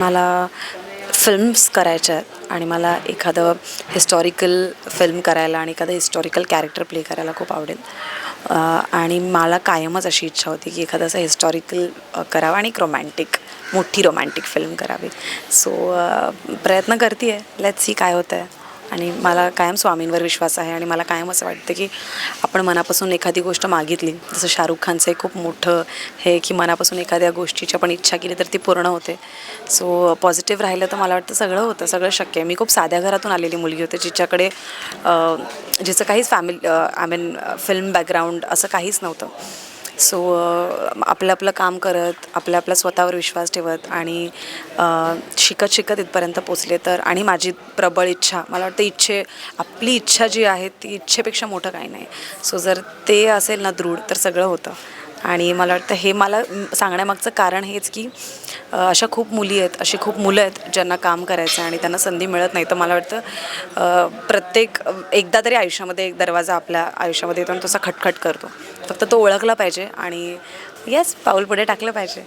मला फिल्म्स करायच्या आहेत आणि मला एखादं हिस्टॉरिकल फिल्म करायला आणि एखादं हिस्टॉरिकल कॅरेक्टर प्ले करायला खूप आवडेल. आणि मला कायमच अशी इच्छा होती की एखादं असं हिस्टॉरिकल करावं आणि एक रोमॅन्टिक मोठी रोमॅन्टिक फिल्म करावी. सो प्रयत्न करते आहे लेट्स सी काय होतं आहे आणि मला कायम स्वामींवर विश्वास आहे आणि मला कायम असं वाटतं की आपण मनापासून एखादी गोष्ट मागितली जसं शाहरुख खानचं एक खूप मोठं हे की मनापासून एखाद्या गोष्टीची आपण इच्छा केली तर ती पूर्ण होते. सो पॉझिटिव्ह राहिलं तर मला वाटतं सगळं होतं सगळं शक्य आहे. मी खूप साध्या घरातून आलेली मुलगी होते जिच्याकडे जिचं काहीच family I mean film background असं काहीच नव्हतं. सो आपलं आपलं काम करत आपल्या आपला स्वतःवर विश्वास ठेवत आणि शिकत शिकत इथपर्यंत पोचले तर आणि माझी प्रबळ इच्छा मला वाटतं इच्छे आपली इच्छा जी आहे ती इच्छेपेक्षा मोठं काही नाही. सो जर ते असेल ना दृढ तर सगळं होतं. आणि मला वाटतं हे मला सांगण्यामागचं कारण हेच की अशा खूप मुली आहेत अशी खूप मुलं आहेत ज्यांना काम करायचं आहे आणि त्यांना संधी मिळत नाही. तर मला वाटतं प्रत्येक एकदा तरी आयुष्यामध्ये एक दरवाजा आपल्या आयुष्यामध्ये येतो आणि तसा खटखट करतो. फक्त तो ओळखला पाहिजे आणि येस पाऊल पुढे टाकलं पाहिजे.